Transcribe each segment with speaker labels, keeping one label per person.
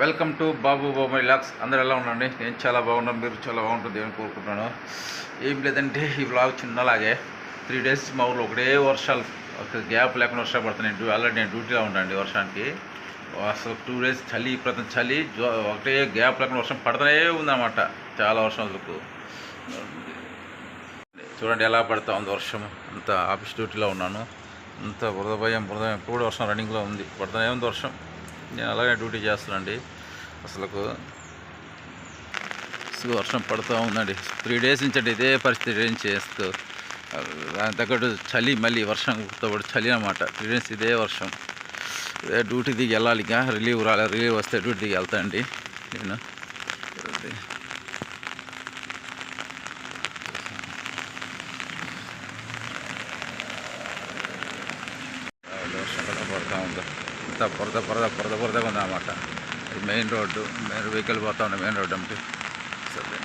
Speaker 1: Welcome to బాబు బొమ్మ లాక్స్ అందరూ ఎలా ఉండండి? నేను చాలా బాగున్నాను. మీరు చాలా బాగుంటుంది అని కోరుకుంటున్నాను. ఏం లేదంటే ఈ బ్లాగ్ చిన్నలాగే త్రీ డేస్ మా ఊళ్ళో ఒకటే వర్షాలు ఒక గ్యాప్ లేకుండా వర్షాలు పడుతున్నాయి. డ్యూ ఆల్రెడీ నేను డ్యూటీలో ఉండండి వర్షానికి. అసలు టూ డేస్ చలి ప్రతి చలి ఒకటే గ్యాప్ లేకుండా వర్షం పడుతూనే ఉందన్నమాట. చాలా వర్షం అసలు చూడండి ఎలా పడతా ఉంది వర్షం. అంత ఆఫీస్ డ్యూటీలో ఉన్నాను. అంత బురద భయం బురద ఎప్పుడు కూడా వర్షం రన్నింగ్లో ఉంది. పడుతూనే ఉంది వర్షం. నేను అలాగే డ్యూటీ చేస్తానండి. అసలుకు అసలు వర్షం పడుతూ ఉందండి. త్రీ డేస్ నుంచి అంటే ఇదే పరిస్థితి రేంజ్ చేస్తూ. దాని తగ్గట్టు చలి మళ్ళీ వర్షం పాటు చలి అనమాట త్రీ డేస్ ఇదే వర్షం. ఇదే డ్యూటీ దిగి వెళ్ళాలి ఇక. రిలీవ్ రాలే రిలీవ్ వస్తే డ్యూటీ దిగి వెళ్తా అండి నేను అది. చాలా వర్షం కూడా పడుతూ ఉంది అంతా బురద బురద బురద బురదగా ఉంది అన్నమాట. ఇది మెయిన్ రోడ్డు మెయిన్ వెహికల్ పోతా ఉన్నాయి మెయిన్ రోడ్డు అంటే సరే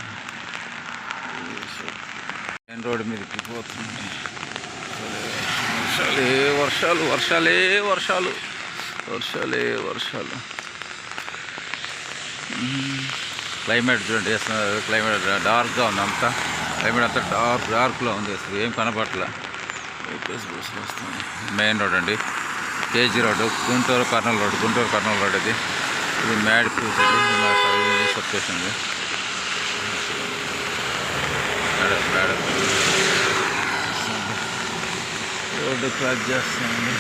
Speaker 1: మెయిన్ రోడ్డు మీదకి పోతుంది. వర్షాలే వర్షాలు వర్షాలే వర్షాలు. వర్షాలే వర్షాలు. క్లైమేట్ చూడండి వేస్తున్నారు క్లైమేట్ డార్క్గా ఉంది అంతా. క్లైమేట్ అంతా డార్క్ డార్క్లో ఉంది. అసలు ఏం కనపట్ల మెయిన్ రోడ్ అండి. KG road Guntur Kurnool road Guntur Kurnool road ఇది ఇది మ్యాడ్ ఫ్యూస్ ఇది మా సబ్ స్టేషన్ రోడ్డు క్రాస్ చేస్తామండి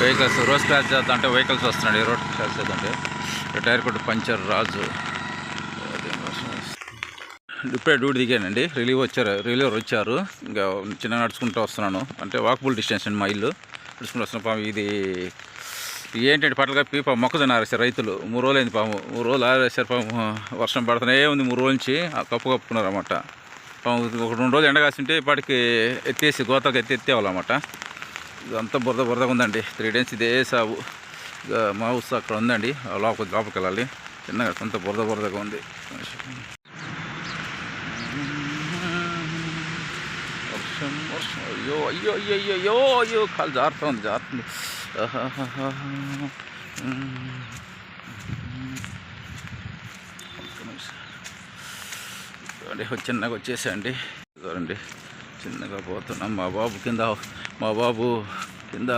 Speaker 1: వెహికల్స్ రోడ్ క్రాస్ చేద్దాం అంటే వెహికల్స్ వస్తున్నాడు. రోడ్ క్రాస్ అంటే. టైర్ కొట్టు పంచర్ రాజు. ఇప్పుడే డ్యూటీ దిగానండి. రిలీవ్ వచ్చారు రిలీవర్ వచ్చారు. ఇంకా చిన్న నడుచుకుంటూ వస్తున్నాను. అంటే వాకబుల్ డిస్టెన్స్ అండి మా ఇల్లు. నడుచుకుంటూ వస్తున్నా పాము ఇది ఏంటంటే పట్ల కప్పి పాము మొక్కజొన్న ఆరేసారు రైతులు. మూడు రోజులు అయింది పాము మూడు రోజులు ఆరేసారు పాము వర్షం పడుతూనే ఉంది మూడు రోజుల నుంచి. ఆ కప్పు కప్పుకున్నారు అన్నమాట పాము ఒక రెండు రోజులు ఎండ కాసింటే ఇప్పటికి ఎత్తేసి గోతకు ఎత్తి ఎత్తేవాళ్ళమాట ఇదంతా బురద బురదగా ఉందండి. త్రీ డేస్ ఇదే సాగు. మా ఉత్సాహం అక్కడ ఉందండి. ఆ లోపల లోపలికి వెళ్ళాలి. చిన్నగా కొంత బురద బురదగా ఉంది. వర్షం వర్షం అయ్యో అయ్యో అయ్యో అయ్యో అయ్యో అయ్యో కాలు జారుతుంది జారుతుంది చిన్నగా వచ్చేసండి చూడండి చిన్నగా పోతున్నాం మా బాబు కింద మా బాబు కింద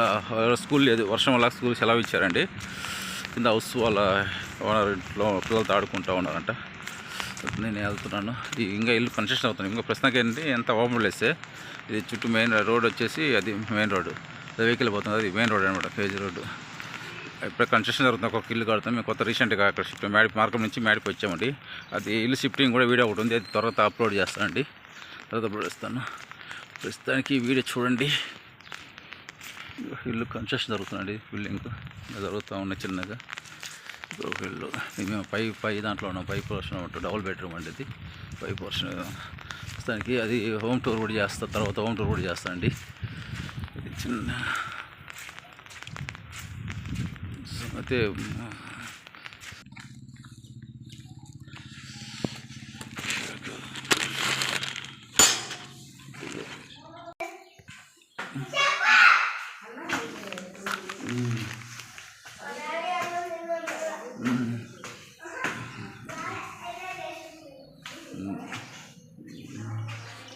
Speaker 1: స్కూల్ లేదు వర్షం వల్ల స్కూల్ సెలవు ఇచ్చారండి కింద హౌస్ వాళ్ళ ఓనర్ ఇంట్లో పిల్లలతో ఆడుకుంటూ ఉన్నారంట. నేను వెళ్తున్నాను. ఇంకా ఇల్లు కన్స్ట్రక్షన్ అవుతుంది. ఇంకా ప్రస్తుతానికి ఏంటి ఎంత ఓపెన్లేస్తే ఇది చుట్టూ మెయిన్ రోడ్ వచ్చేసి అది మెయిన్ రోడ్డు వెహికల్ పోతుంది. అది మెయిన్ రోడ్ అనమాట ఫేజ్ రోడ్డు ఇప్పుడు కన్స్ట్రక్షన్ జరుగుతుంది. ఒక ఇల్లు కడుతుంది మేము కొత్త రీసెంట్గా అక్కడ షిఫ్ట్ మేడి మార్గం నుంచి మేడికి వచ్చామండి. అది ఇల్లు షిఫ్టింగ్ కూడా వీడియో ఒకటి ఉంది. అది తర్వాత అప్లోడ్ చేస్తానండి. తర్వాత అప్లోడ్ చేస్తాను. ప్రస్తుతానికి వీడియో చూడండి. ఇల్లు కన్స్ట్రక్షన్ జరుగుతుందండి. బిల్డింగ్ జరుగుతూ ఉన్నాయి చిన్నగా. ఒక మేము పై పై దాంట్లో ఉన్నాం పై పోర్షన్ ఉంటుంది డబుల్ బెడ్రూమ్ అండి ఇది. పై పోర్షన్ ప్రస్తుతానికి అది హోమ్ టూర్ కూడా చేస్తా తర్వాత హోమ్ టూర్ కూడా చేస్తా అండి. చిన్న అయితే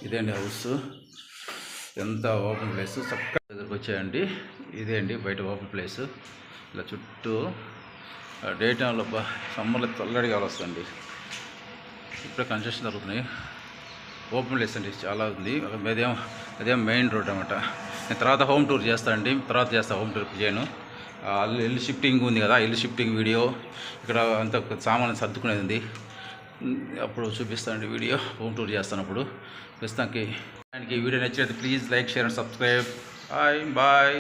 Speaker 1: ఇదే అండి హౌస్? ఎంత ఓపెన్ ప్లేస్? చక్కగా దగ్గరకు వచ్చాయండి. ఇదే అండి బయట ఓపెన్ ప్లేస్. ఇలా చుట్టూ డే టైంలో సమ్మర్లో చల్లడి కావాలి ఇప్పుడే కన్స్ట్రక్షన్ జరుగుతున్నాయి. ఓపెన్ ప్లేస్ అండి చాలా ఉంది. అదేం అదేం మెయిన్ రోడ్ అనమాట నేను తర్వాత హోమ్ టూర్ చేస్తానండి తర్వాత చేస్తా హోమ్ టూర్ చేయను. ఇల్లు షిఫ్టింగ్ ఉంది కదా ఇల్లు షిఫ్టింగ్ వీడియో ఇక్కడ అంత సామాన్ సర్దుకునేది ఉంది. అప్పుడు చూపిస్తానండి వీడియో. హోమ్ టూర్ చేస్తాను అప్పుడు. ప్రస్తుతానికి దానికి వీడియో నచ్చినది please like share and subscribe bye bye